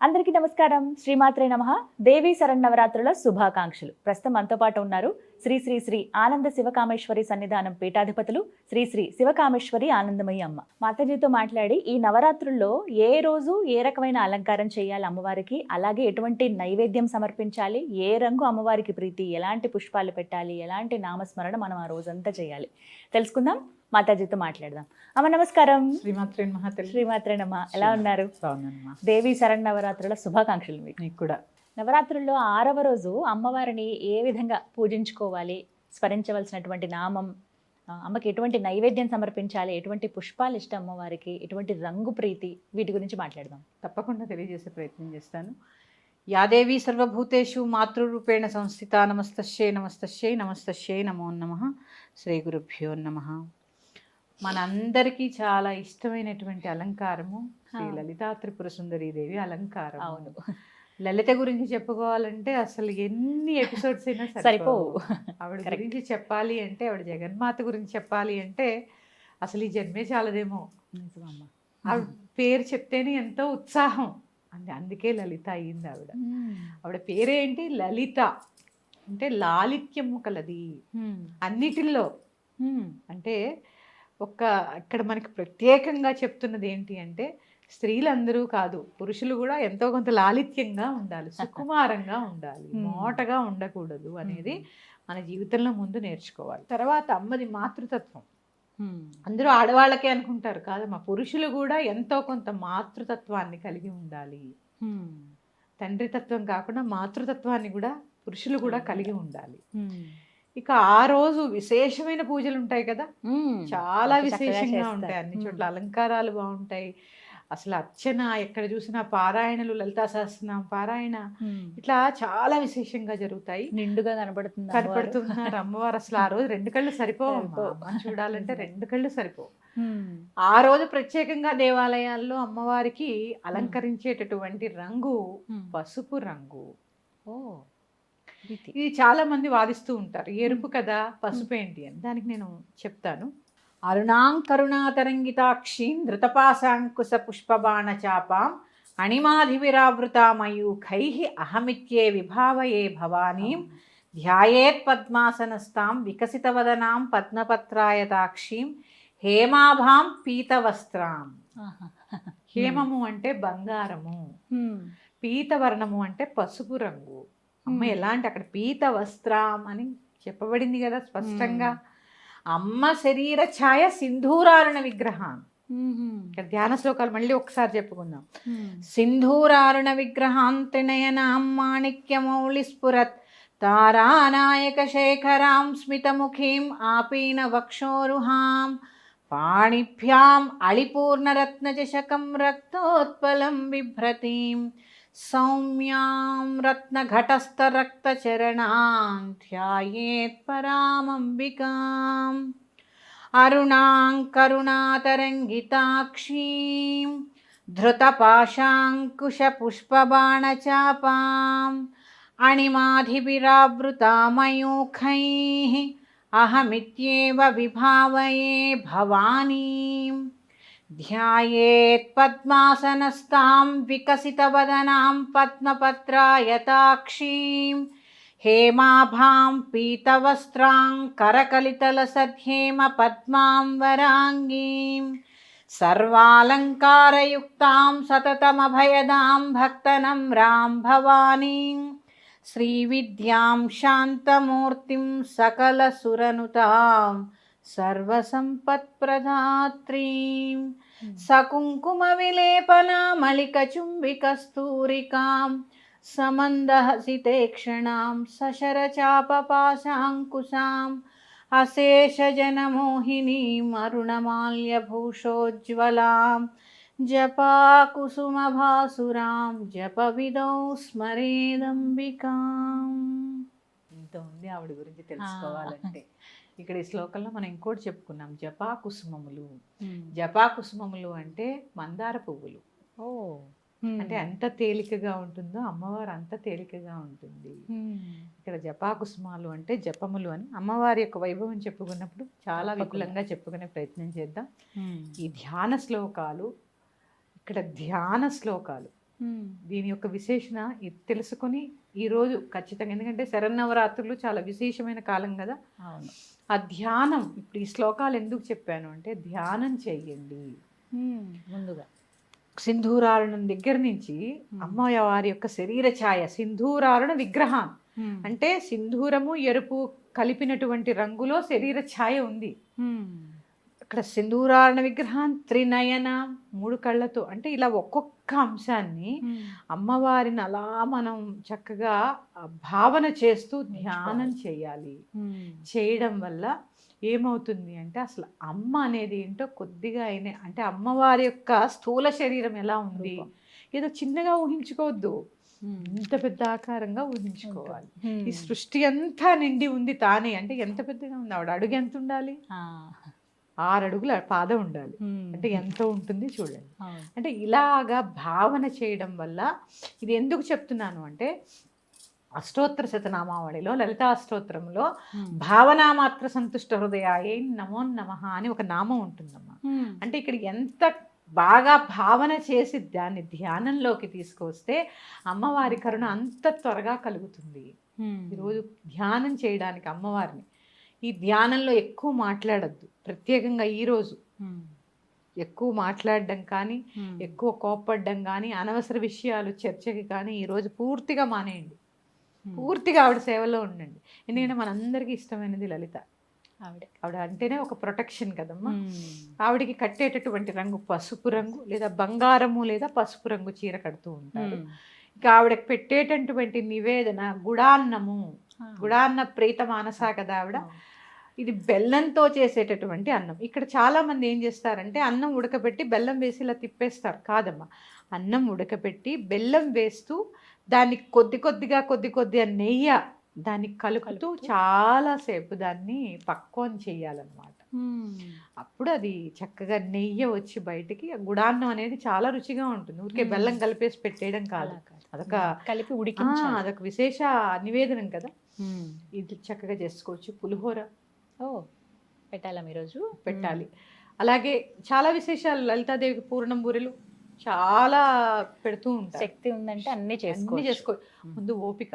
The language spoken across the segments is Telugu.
అందరికీ నమస్కారం. శ్రీమాత్రే నమ. దేవీ శరన్నవరాత్రుల శుభాకాంక్షలు. ప్రస్తుతం మనతో పాటు ఉన్నారు శ్రీ శ్రీ శ్రీ ఆనంద శివకామేశ్వరి సన్నిధానం పీఠాధిపతులు శ్రీ శ్రీ శివకామేశ్వరి ఆనందమయ్య అమ్మ. మాతాజీతో మాట్లాడి ఈ నవరాత్రుల్లో ఏ రోజు ఏ రకమైన అలంకారం చేయాలి అమ్మవారికి? అలాగే ఎటువంటి నైవేద్యం సమర్పించాలి? ఏ రంగు అమ్మవారికి ప్రీతి? ఎలాంటి పుష్పాలు పెట్టాలి? ఎలాంటి నామస్మరణ మనం ఆ రోజంతా చేయాలి? తెలుసుకుందాం. మాతాజీతో మాట్లాడదాం. అమ్మ నమస్కారం. శ్రీమాత్రే మహాతల్లి శ్రీమాత్రే నమ. ఎలా ఉన్నారు? దేవి శరన్నవరాత్రుల శుభాకాంక్షలు మీకు. కూడా. నవరాత్రుల్లో ఆరవ రోజు అమ్మవారిని ఏ విధంగా పూజించుకోవాలి? స్మరించవలసినటువంటి నామం అమ్మకి ఎటువంటి నైవేద్యం సమర్పించాలి? ఎటువంటి పుష్పాలు ఇష్టం అమ్మవారికి? ఎటువంటి రంగు ప్రీతి? వీటి గురించి మాట్లాడదాం. తప్పకుండా తెలియజేసే ప్రయత్నం చేస్తాను. యాదేవి సర్వభూతేషు మాతృరూపేణ సంస్థిత నమస్తశ్యై నమస్తశ్యై నమస్తశ్యై నమో నమ. శ్రీ గురుభ్యో నమ. మనందరికీ చాలా ఇష్టమైనటువంటి అలంకారము శ్రీ. లలితా త్రిపుర సుందరీ దేవి అలంకారం అవును లలిత గురించి చెప్పుకోవాలంటే అసలు ఎన్ని ఎపిసోడ్స్ అయినా సరిపోవు. ఆవిడ. గురించి చెప్పాలి అంటే ఆవిడ జగన్మాత గురించి చెప్పాలి అంటే అసలు ఈ జన్మే చాలదేమో. ఆవిడ పేరు చెప్తేనే ఎంతో ఉత్సాహం అంటే అందుకే లలిత అయ్యింది ఆవిడ. ఆవిడ పేరేంటి లలిత అంటే లాలిత్యము కలది. అన్నిటిల్లో. అంటే ఒక్క ఇక్కడ మనకి ప్రత్యేకంగా చెప్తున్నది ఏంటి అంటే స్త్రీలందరూ కాదు పురుషులు కూడా ఎంతో కొంత లాలిత్యంగా ఉండాలి సుకుమారంగా ఉండాలి. మోటగా ఉండకూడదు అనేది మన జీవితంలో ముందు నేర్చుకోవాలి తర్వాత అమ్మది మాతృతత్వం. అందరూ ఆడవాళ్ళకే అనుకుంటారు కాదు మా పురుషులు కూడా ఎంతో కొంత మాతృతత్వాన్ని కలిగి ఉండాలి మ్మ్. తండ్రి తత్వం కాకుండా మాతృతత్వాన్ని కూడా పురుషులు కూడా. కలిగి ఉండాలి. ఇక ఆ రోజు విశేషమైన పూజలు ఉంటాయి కదా. చాలా విశేషంగా. ఉంటాయి అన్ని. చోట్ల అలంకారాలు బాగుంటాయి అసలు అర్చన ఎక్కడ చూసినా పారాయణలు లలితా సహస్రనామ పారాయణ. ఇట్లా చాలా విశేషంగా జరుగుతాయి నిండుగా అమ్మవారు. కనపడుతున్నారు అమ్మవారు అసలు ఆ రోజు రెండు కళ్ళు సరిపోవు చూడాలంటే రెండు కళ్ళు సరిపోవు. ఆ రోజు ప్రత్యేకంగా దేవాలయాల్లో అమ్మవారికి అలంకరించేటటువంటి రంగు. పసుపు రంగు ఓ. ఇది చాలా మంది వాదిస్తూ ఉంటారు. ఎరుపు కదా పసుపు ఏంటి అని. దానికి నేను చెప్తాను. అరుణాం కరుణాతరంగితాక్షీం ధృతపాశాంకుశ పుష్పబాణ చాపాం అణిమాధివిరావృతామయూఖై అహమిత్యే విభావయే భవానీం ధ్యాయేత్ పద్మాసనస్తాం వికసితవదనాం పద్మపత్రాయతాక్షీం హేమాభాం పీతవస్త్రాం. హేమము అంటే బంగారము. పీతవర్ణము అంటే పసుపు రంగు. అమ్మ Hmm. ఎలాంటి అక్కడ పీత వస్త్రం అని చెప్పబడింది కదా స్పష్టంగా అమ్మ శరీర ఛాయ సింధూరారుణ విగ్రహం. ఇక్కడ ధ్యాన శ్లోకాలు మళ్ళీ ఒకసారి చెప్పుకుందాం. సింధూరారుణ విగ్రహాంతినయనాం మాణిక్యమౌళి స్ఫురత్ తారానాయక శేఖరాం స్మితముఖీం ఆపీన వక్షోరుహాం పాణిభ్యాం అళిపూర్ణరత్నచషకం రక్తోత్పలం బిభ్రతీం सौम्यां रत्नघटस्थरक्तचरणां ध्यायेत्परामम्बिकाम् अरुणां करुणातरङ्गिताक्षीं धृतपाशाङ्कुशपुष्पबाणचापाम् अणिमाधिभिरावृतामयूखैः अहमित्येव विभावये भवानीम् ध्यायेत् पद्मासनस्तां विकसितवदनां पद्मपत्रायताक्षीं हेमाभां पीतवस्त्रां करकलितलसद्हेम पद्मां वराङ्गीम् सर्वालङ्कारयुक्तां सततमभयदां भक्तनम्रां भवानीं श्रीविद्यां शान्तमूर्तिं सकलसुरनुतां सर्वसम्पत्प्रदात्रीं सकुङ्कुमविलेपनामलिकचुम्बिकस्तूरिकां समन्दहसितेक्षणां सशरचापपाशाङ्कुशाम् अशेषजनमोहिनीम् अरुणमाल्यभूषोज्ज्वलां जपाकुसुमभासुरां जपविदौ స్మరేదంబికాం ఇంత ఉంది ఆవిడ గురించి తెలుసుకోవాలంటే ఇక్కడ ఈ శ్లోకంలో మనం ఇంకోటి చెప్పుకున్నాం. జపా కుసుమములు మ్మ్. జపా కుసుమములు అంటే మందార పువ్వులు. ఓ. అంటే ఎంత తేలికగా ఉంటుందో అమ్మవారు అంత తేలికగా ఉంటుంది. ఇక్కడ జపా కుసుమాలు అంటే జపములు అని అమ్మవారి యొక్క వైభవం చెప్పుకున్నప్పుడు చాలా. విపులంగా చెప్పుకునే ప్రయత్నం చేద్దాం. ఈ ధ్యాన శ్లోకాలు ఇక్కడ ధ్యాన శ్లోకాలు. దీని యొక్క విశేషణ ఇది తెలుసుకొని ఈరోజు ఖచ్చితంగా ఎందుకంటే శరన్నవరాత్రులు చాలా విశేషమైన కాలం కదా. అవును. ఆ ధ్యానం ఇప్పుడు ఈ శ్లోకాలు ఎందుకు చెప్పాను అంటే ధ్యానం చెయ్యండి ముందుగా. సింధూరారుణం దగ్గర నుంచి అమ్మవారి యొక్క శరీర ఛాయ సింధూరారుణ విగ్రహం అంటే సింధూరము ఎరుపు కలిపినటువంటి రంగులో శరీర ఛాయ ఉంది. అక్కడ సింధూరారుణ విగ్రహం త్రినయన మూడు కళ్ళతో అంటే ఇలా ఒక్కొక్క అంశాన్ని అమ్మవారిని అలా మనం చక్కగా భావన చేస్తూ ధ్యానం చేయాలి. చేయడం వల్ల ఏమవుతుంది అంటే అసలు అమ్మ అనేది ఏంటో కొద్దిగా అయినా అంటే అమ్మవారి యొక్క స్థూల శరీరం ఎలా ఉంది. ఏదో చిన్నగా ఊహించుకోవద్దు. ఇంత పెద్ద ఆకారంగా ఊహించుకోవాలి. ఈ సృష్టి అంతా నిండి ఉంది తానే అంటే ఎంత పెద్దగా ఉంది? ఆవిడ అడుగు ఎంత ఉండాలి? ఆరు అడుగుల పాదం ఉండాలి. అంటే ఎంత ఉంటుంది చూడండి. అంటే ఇలాగా భావన చేయడం వల్ల ఇది ఎందుకు చెప్తున్నాను అంటే అష్టోత్తర శతనామావళిలో లలితా అష్టోత్తరంలో భావనామాత్ర సంతుష్ట హృదయాయే నమో నమః అని ఒక నామం ఉంటుందమ్మా. అంటే ఇక్కడ ఎంత బాగా భావన చేసి దాన్ని ధ్యానంలోకి తీసుకొస్తే అమ్మవారి కరుణ అంత త్వరగా కలుగుతుంది. ఈరోజు ధ్యానం చేయడానికి అమ్మవారిని ఈ ధ్యానంలో ఎక్కువ మాట్లాడద్దు. ప్రత్యేకంగా ఈరోజు ఎక్కువ మాట్లాడడం కానీ ఎక్కువ కోప్పడడం కానీ అనవసర విషయాలు చర్చకి కానీ ఈరోజు పూర్తిగా మానేయండి. పూర్తిగా ఆవిడ సేవలో ఉండండి. ఎందుకంటే మనందరికీ ఇష్టమైనది లలిత. ఆవిడ. ఆవిడ అంటేనే ఒక ప్రొటెక్షన్ కదమ్మా. ఆవిడికి కట్టేటటువంటి రంగు పసుపు రంగు లేదా బంగారము లేదా పసుపు రంగు చీర కడుతూ ఉంటారు. ఇంకా ఆవిడకి పెట్టేటటువంటి నివేదన గుడాన్నము. గుడాన్న ప్రీత మానసా కదా ఆవిడ. ఇది బెల్లంతో చేసేటటువంటి అన్నం. ఇక్కడ చాలా మంది ఏం చేస్తారంటే అన్నం ఉడకబెట్టి బెల్లం వేసి ఇలా తిప్పేస్తారు. కాదమ్మా. అన్నం ఉడకబెట్టి బెల్లం వేస్తూ దాన్ని కొద్ది కొద్దిగా కొద్ది కొద్దిగా నెయ్యి దాన్ని కలుపుతూ. చాలాసేపు దాన్ని పక్వం చేయాలన్నమాట. అప్పుడు అది చక్కగా నెయ్యి వచ్చి బయటికి ఆ గుడాన్నం అనేది చాలా రుచిగా ఉంటుంది. ఊరికే. బెల్లం కలిపేసి పెట్టేయడం కాదు. అదొక కలిపి ఆ, ఉడికించాలి. అదొక విశేష నివేదనం కదా. ఇది చక్కగా చేసుకోవచ్చు. పులిహోర. ఓ పెట్టాలా ఈరోజు పెట్టాలి. అలాగే చాలా విశేషాలు. లలితాదేవికి పూర్ణం బూరెలు చాలా పెడుతూ ఉంటారు. శక్తి ఉందంటే అన్ని అన్ని చేసుకో చేసుకో ముందు ఓపిక.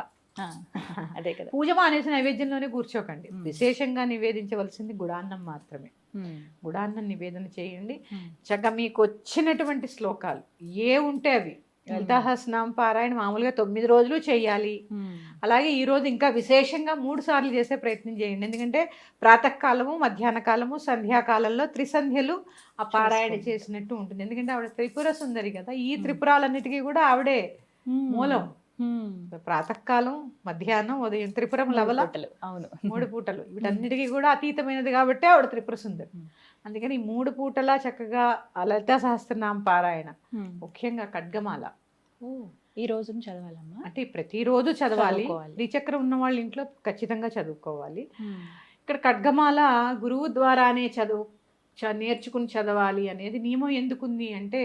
అదే కదా. పూజ మానేసి నైవేద్యంలోనే కూర్చోకండి. విశేషంగా నివేదించవలసింది గుడాన్నం మాత్రమే. గుడాన్నం నివేదన చేయండి. చక్కగా మీకు వచ్చినటువంటి శ్లోకాలు ఏ ఉంటే అవి లలితాహస్నాం పారాయణ మామూలుగా తొమ్మిది రోజులు చేయాలి. అలాగే ఈ రోజు ఇంకా విశేషంగా మూడు సార్లు చేసే ప్రయత్నం చేయండి ఎందుకంటే ప్రాతకాలము మధ్యాహ్న కాలము సంధ్యాకాలంలో త్రిసంధ్యలు ఆ పారాయణ. చేసినట్టు ఉంటుంది ఎందుకంటే ఆవిడ త్రిపుర సుందరి కదా ఈ త్రిపురాలన్నిటికీ కూడా ఆవిడే. మూలం. ప్రాతకాలం మధ్యాహ్నం ఉదయం త్రిపురం లవల. అవును మూడు పూటలు వీటన్నిటికీ కూడా అతీతమైనది కాబట్టి ఆవిడ త్రిపుర సుందరి. అందుకని మూడు పూటలా చక్కగా లలితా సహస్రనామ పారాయణ. ముఖ్యంగా ఖడ్గమాల ఈ రోజును చదవాలమ్మా అంటే ప్రతిరోజు చదవాలి. ద్విచక్రం ఉన్న వాళ్ళ ఇంట్లో ఖచ్చితంగా చదువుకోవాలి. ఇక్కడ ఖడ్గమాల గురువు ద్వారానే చదువు చ- నేర్చుకుని చదవాలి అనేది నియమం ఎందుకుంది అంటే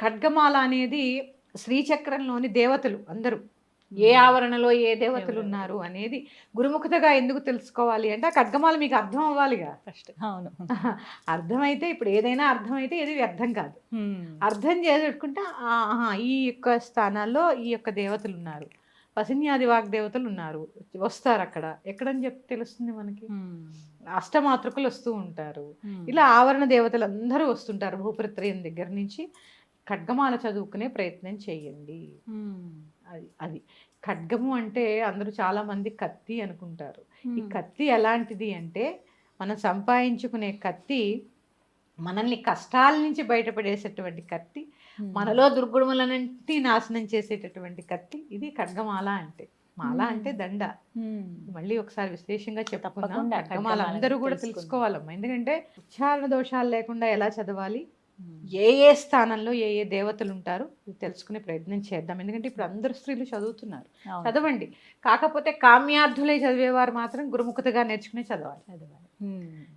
ఖడ్గమాల అనేది శ్రీచక్రంలోని దేవతలు అందరూ ఏ ఆవరణలో ఏ దేవతలు. ఉన్నారు అనేది గురుముఖతగా ఎందుకు తెలుసుకోవాలి అంటే ఆ ఖడ్గమాల మీకు అర్థం అవ్వాలిగా. ఫస్ట్ అవును. అర్థమైతే ఇప్పుడు ఏదైనా అర్థమైతే ఏది వ్యర్థం కాదు. అర్థం చేసుకుంటే ఈ యొక్క స్థానాల్లో ఈ యొక్క దేవతలు ఉన్నారు. పసిన్యాది వాగ్దేవతలు ఉన్నారు. వస్తారు అక్కడ. ఎక్కడని చెప్పి తెలుస్తుంది మనకి. అష్టమాతృకులు వస్తూ ఉంటారు. ఇలా ఆవరణ దేవతలు అందరూ వస్తుంటారు భూప్రత్రయం దగ్గర నుంచి. ఖడ్గమాల చదువుకునే ప్రయత్నం చేయండి. అది అది ఖడ్గము అంటే అందరూ చాలా మంది కత్తి అనుకుంటారు ఈ. కత్తి ఎలాంటిది అంటే మనం సంపాదించుకునే కత్తి మనల్ని కష్టాల నుంచి బయటపడేసేటువంటి కత్తి. మనలో దుర్గుణములన్నింటినీ నాశనం చేసేటటువంటి కత్తి ఇది ఖడ్గమాల అంటే మాల. అంటే దండ. మళ్ళీ ఒకసారి విశ్లేషంగా చెప్పుకుందాం తప్పకుండా ఖడ్గమాల అందరూ కూడా. తెలుసుకోవాలమ్మా ఎందుకంటే ఉచ్చారణ దోషాలు లేకుండా ఎలా చదవాలి. ఏ ఏ స్థానంలో ఏ ఏ దేవతలు ఉంటారు ఇది తెలుసుకునే ప్రయత్నం చేద్దాం. ఎందుకంటే ఇప్పుడు అందరు స్త్రీలు చదువుతున్నారు. చదవండి. కాకపోతే కామ్యార్థులే చదివేవారు మాత్రం గురుముఖతగా నేర్చుకునే చదవాలి. చదవాలి.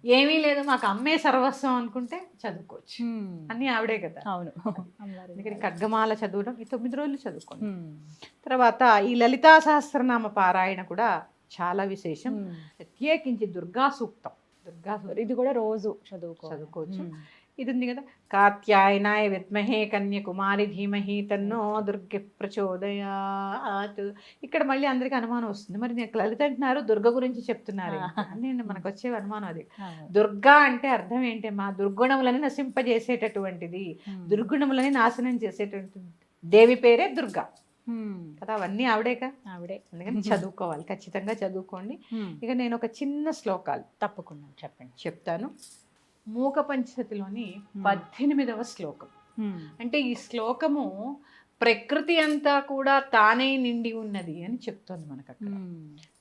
ఏమీ లేదు మాకు అమ్మే సర్వస్వం అనుకుంటే చదువుకోవచ్చు. అన్నీ ఆవిడే కదా. అవును. అందుకని ఖడ్గమాల చదవడం ఈ తొమ్మిది రోజులు చదువుకోండి. తర్వాత ఈ లలితా సహస్రనామ పారాయణ కూడా చాలా విశేషం. ప్రత్యేకించి దుర్గా సూక్తం దుర్గా ఇది కూడా రోజు చదువుకో చదువుకోవచ్చు. ఇది ఉంది కదా. కాత్యాయనాయ విద్మహే కన్యకుమారి ధీమహి తన్నో దుర్గ ప్రచోదయాత్. ఇక్కడ మళ్ళీ అందరికీ అనుమానం వస్తుంది. మరి నేను లలిత అంటున్నారు దుర్గ గురించి చెప్తున్నారు? అని మనకు వచ్చే అనుమానం అది. దుర్గా అంటే అర్థం ఏంటి? మా దుర్గుణములని నశింపజేసేటటువంటిది. దుర్గుణములని నాశనం చేసేటటువంటి దేవి పేరే దుర్గా. కదా అవన్నీ ఆవిడేక? ఆవిడే. అందుకని చదువుకోవాలి. ఖచ్చితంగా చదువుకోండి. ఇక నేను ఒక చిన్న శ్లోకాలు. తప్పకుండా చెప్పండి. చెప్తాను. మూక పంచతిలోని పద్దెనిమిదవ శ్లోకం. అంటే ఈ శ్లోకము ప్రకృతి అంతా కూడా తానే నిండి ఉన్నది అని చెప్తోంది మనకు అక్కడ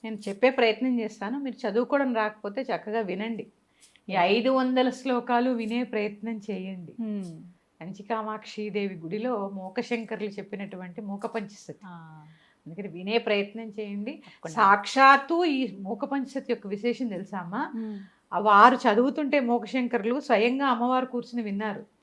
నేను చెప్పే ప్రయత్నం చేస్తాను మీరు చదువుకోవడం రాకపోతే చక్కగా వినండి. ఈ ఐదు వందల శ్లోకాలు వినే ప్రయత్నం చేయండి. కంచికామాక్షిదేవి గుడిలో మూకశంకర్లు చెప్పినటువంటి మూక పంచసతి అందుకని వినే ప్రయత్నం చేయండి. సాక్షాత్తు ఈ మూక పంచసతి యొక్క విశేషం తెలుసా అమ్మా ఆ వారు చదువుతుంటే మూకశంకర్లు స్వయంగా అమ్మవారు కూర్చుని విన్నారు.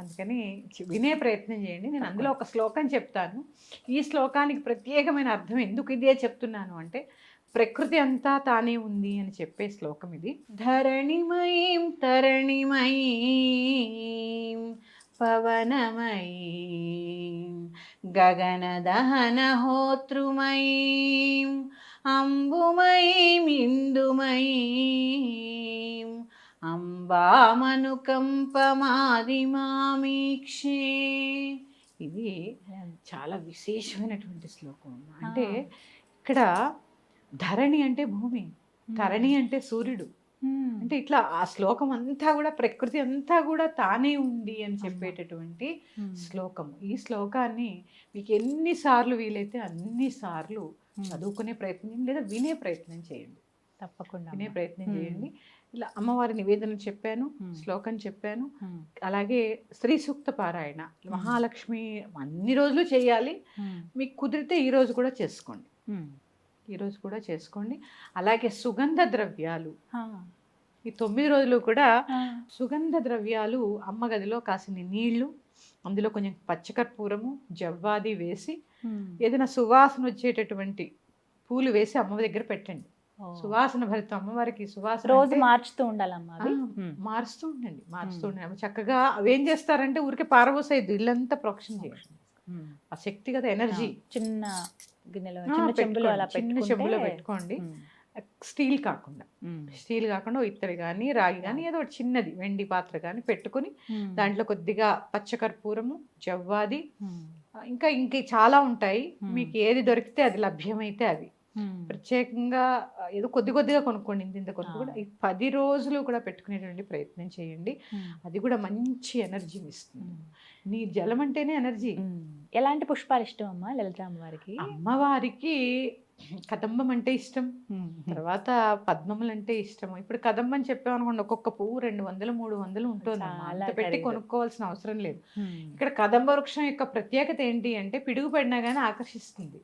అందుకని వినే ప్రయత్నం చేయండి. నేను అందులో ఒక శ్లోకం చెప్తాను. ఈ శ్లోకానికి ప్రత్యేకమైన అర్థం ఎందుకు ఇదే చెప్తున్నాను అంటే ప్రకృతి అంతా తానే ఉంది అని చెప్పే శ్లోకం ఇది. ధరణిమయీం తరణిమయీం పవనమయీం గగనదహన హోతృమయీం అంబుమయీం ఇందుమయీం అంబామనుకంపమాదిమామీక్షే ఇది చాలా విశేషమైనటువంటి శ్లోకం. అంటే ఇక్కడ ధరణి అంటే భూమి తరణి అంటే సూర్యుడు. అంటే ఇట్లా ఆ శ్లోకం అంతా కూడా ప్రకృతి అంతా కూడా తానే ఉంది అని చెప్పేటటువంటి శ్లోకం. ఈ శ్లోకాన్ని మీకు ఎన్నిసార్లు వీలైతే అన్నిసార్లు చదువుకునే ప్రయత్నం లేదా వినే ప్రయత్నం చేయండి. తప్పకుండా వినే. ప్రయత్నం. చేయండి. ఇలా అమ్మవారి నివేదన చెప్పాను. శ్లోకం చెప్పాను. అలాగే స్త్రీ సూక్త పారాయణ మహాలక్ష్మి అన్ని రోజులు చేయాలి. మీకు కుదిరితే ఈ రోజు కూడా చేసుకోండి. ఉమ్. ఈ రోజు కూడా చేసుకోండి అలాగే సుగంధ ద్రవ్యాలు. ఈ తొమ్మిది రోజులు కూడా. సుగంధ ద్రవ్యాలు అమ్మ గదిలో కాసిన నీళ్ళు అందులో కొంచెం పచ్చకర్పూరము జవ్వాది వేసి. ఏదైనా సువాసన వచ్చేటటువంటి పూలు వేసి అమ్మ దగ్గర పెట్టండి. సువాసన భరితం అమ్మవారికి సువాసన రోజు మార్చుతూ ఉండాలమ్మా. మారుస్తూ ఉండండి మారుస్తూ మ్మ్. ఉండండి చక్కగా అవి ఏం చేస్తారంటే ఊరికే పారబోసేది ఇల్లంతా ప్రోక్షణ చేయండి. ఆ శక్తిగత ఎనర్జీ చిన్న గిన్నెలో చిన్న చెంబులో అలా పెట్టుకోండి. చిన్న చెంబులో పెట్టుకోండి. స్టీల్ కాకుండా. స్టీల్ కాకుండా ఇత్తడి కానీ రాగి కానీ ఏదో చిన్నది వెండి పాత్ర కానీ పెట్టుకుని. దాంట్లో కొద్దిగా పచ్చకర్పూరము జవ్వాది ఇంకా ఇంక చాలా ఉంటాయి. మీకు ఏది దొరికితే అది లభ్యమైతే ఉమ్. ప్రత్యేకంగా ఏదో కొద్ది కొద్దిగా కొనుక్కోండి ఇంత ఇంత కొనుక్కు ఆ. కూడా ఈ పది రోజులు కూడా పెట్టుకునేటువంటి ప్రయత్నం చేయండి. అది కూడా మంచి ఎనర్జీని ఇస్తుంది. నీ జలం అంటేనే ఎనర్జీ. ఎలాంటి పుష్పాలు ఇష్టం అమ్మా లలిత అమ్మవారికి అమ్మవారికి కదంబం అంటే ఇష్టం. తర్వాత పద్మములు అంటే ఇష్టం ఇప్పుడు కదంబం చెప్పామనుకోండి ఒక్కొక్క పువ్వు రెండు వందలు మూడు వందలు ఉంటుంది అంత పెట్టి. కొనుక్కోవాల్సిన అవసరం లేదు. ఇక్కడ కదంబ వృక్షం యొక్క ప్రత్యేకత ఏంటి అంటే పిడుగు పడినా కానీ ఆకర్షిస్తుంది.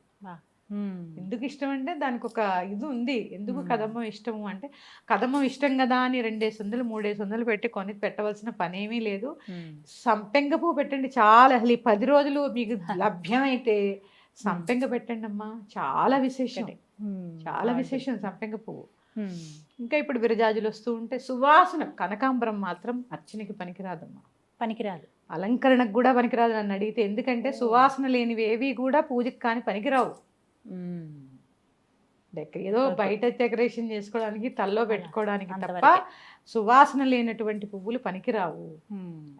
ఎందుకు ఇష్టం అంటే దానికి ఒక ఇది ఉంది ఎందుకు మ్మ్. కదమ్మం ఇష్టము అంటే కదమ్మం ఇష్టం కదా అని రెండేసి వందలు మూడేసి వందలు పెట్టి కొని పెట్టవలసిన పనేమీ లేదు. సంపెంగ పువ్వు పెట్టండి చాలా అసలు ఈ పది రోజులు మీకు లభ్యమైతే సంపెంగ పెట్టండి అమ్మా చాలా విశేషం. చాలా. విశేషం సంపెంగ పువ్వు. ఇంకా ఇప్పుడు విరజాజులు వస్తూ ఉంటే సువాసన కనకాంబరం మాత్రం అర్చనకి పనికిరాదమ్మా. పనికిరాదు. అలంకరణకు కూడా పనికిరాదు నన్ను అడిగితే. ఎందుకంటే సువాసన లేనివి ఏవి కూడా పూజకి కానీ పనికిరావు. ఏదో. బయట డెకరేషన్ చేసుకోవడానికి తల్లో పెట్టుకోవడానికి తప్ప. సువాసన లేనటువంటి పువ్వులు పనికిరావు.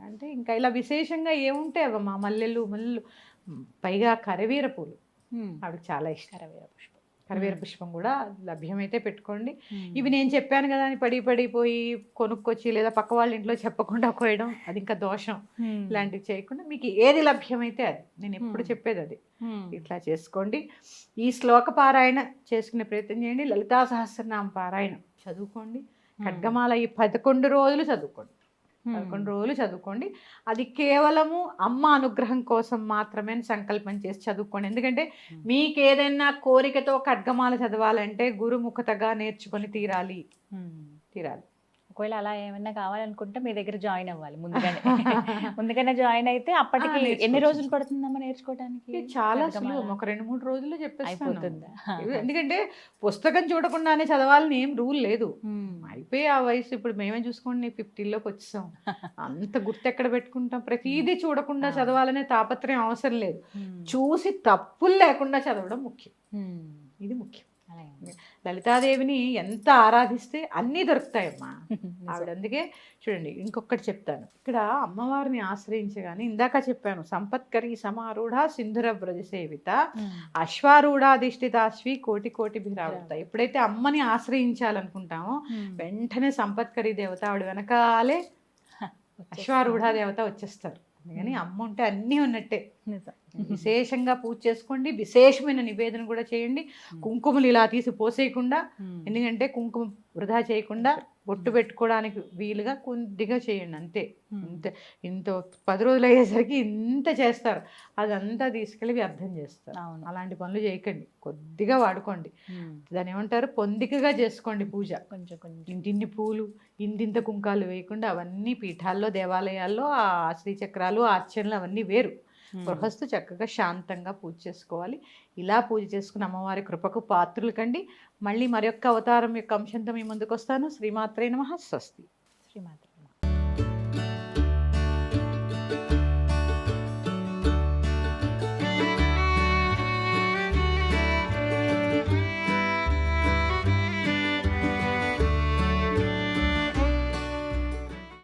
అంటే ఇంకా ఇలా విశేషంగా ఏముంటాయి అవమ్మా మల్లెలు మల్లెలు పైగా కరవీర పూలు. ఆవిడకి చాలా ఇష్టం కరవేర పుష్పం కరవీర. పుష్పం కూడా లభ్యమైతే పెట్టుకోండి. ఇవి నేను చెప్పాను కదా అని పడి పడిపోయి కొనుక్కొచ్చి లేదా పక్క వాళ్ళ ఇంట్లో చెప్పకుండా కోయడం అది ఇంకా దోషం. ఇలాంటివి చేయకుండా మీకు ఏది లభ్యమైతే అది నేను ఎప్పుడు. చెప్పేది అది. ఇట్లా చేసుకోండి ఈ శ్లోక పారాయణ చేసుకునే ప్రయత్నం చేయండి లలితా సహస్రనామ పారాయణ చదువుకోండి ఖడ్గమాల ఈ పదకొండు రోజులు చదువుకోండి. పదకొండు రోజులు చదువుకోండి. అది కేవలము అమ్మ అనుగ్రహం కోసం మాత్రమే సంకల్పం చేసి చదువుకోండి. ఎందుకంటే. మీకు ఏదైనా కోరికతో ఖడ్గమాల చదవాలంటే గురుముఖతగా నేర్చుకొని తీరాలి. తీరాలి. ఒకవేళ అలా ఏమైనా కావాలనుకుంటే మీ దగ్గర జాయిన్ అవ్వాలి ముందుగానే. ముందుగానే జాయిన్ అయితే అప్పటికి ఎన్ని. రోజులు పడుతుందమ్మా నేర్చుకోవడానికి చాలా ఒక రెండు మూడు రోజుల్లో చెప్పేస్తాను. అయిపోతుందా? ఎందుకంటే పుస్తకం చూడకుండానే చదవాలని ఏం రూల్ లేదు. అయిపోయి ఆ వయసు ఇప్పుడు మేమే చూసుకోండి ఫిఫ్టీలోకి వచ్చాం అంత గుర్తు ఎక్కడ పెట్టుకుంటాం? ప్రతిదీ చూడకుండా. చదవాలనే తాపత్రయం అవసరం లేదు. చూసి తప్పులు లేకుండా చదవడం ముఖ్యం. ఇది ముఖ్యం. లలితాదేవిని ఎంత ఆరాధిస్తే అన్నీ దొరుకుతాయమ్మా. ఆవిడ అందుకే చూడండి ఇంకొకటి చెప్తాను. ఇక్కడ అమ్మవారిని ఆశ్రయించగానే ఇందాక చెప్పాను సంపత్కరి సమారూఢ సింధుర బ్రజ సేవిత మ్మ్. అశ్వారూఢాధిష్ఠితాశ్వి కోటి కోటి భిరావృత. ఎప్పుడైతే అమ్మని ఆశ్రయించాలనుకుంటామో. వెంటనే సంపత్కరి దేవత ఆవిడ వెనకాలే అశ్వారూఢ దేవత వచ్చేస్తారు. అందుకని అమ్మ ఉంటే అన్నీ ఉన్నట్టే. విశేషంగా పూజ చేసుకోండి విశేషమైన నివేదన కూడా చేయండి. కుంకుమలు ఇలా తీసి పోసేయకుండా. ఎందుకంటే కుంకుమ వృధా చేయకుండా బొట్టు పెట్టుకోవడానికి వీలుగా కొద్దిగా చేయండి అంతే. మ్మ్. ఇంత ఇంత పది రోజులు అయ్యేసరికి ఇంత చేస్తారు. అదంతా తీసుకెళ్ళి వ్యర్థం చేస్తారు. అవును. అలాంటి పనులు చేయకండి. కొద్దిగా వాడుకోండి. మ్మ్. దాని ఏమంటారు? పొందికగా చేసుకోండి పూజ. కొంచెం కొంచెం. ఇంటిన్ని పూలు ఇంతింత కుంకాలు వేయకుండా అవన్నీ పీఠాల్లో దేవాలయాల్లో ఆ శ్రీచక్రాలు ఆ అర్చనలు అవన్నీ వేరు. గృహస్థు చక్కగా శాంతంగా పూజ చేసుకోవాలి. ఇలా పూజ చేసుకుని అమ్మవారి కృపకు పాత్రులు కండి. మళ్ళీ మరొక్క అవతారం యొక్క అంశంతో మీ ముందుకు వస్తాను శ్రీమాత్రే నమ. స్వస్తి. శ్రీమాత్ర.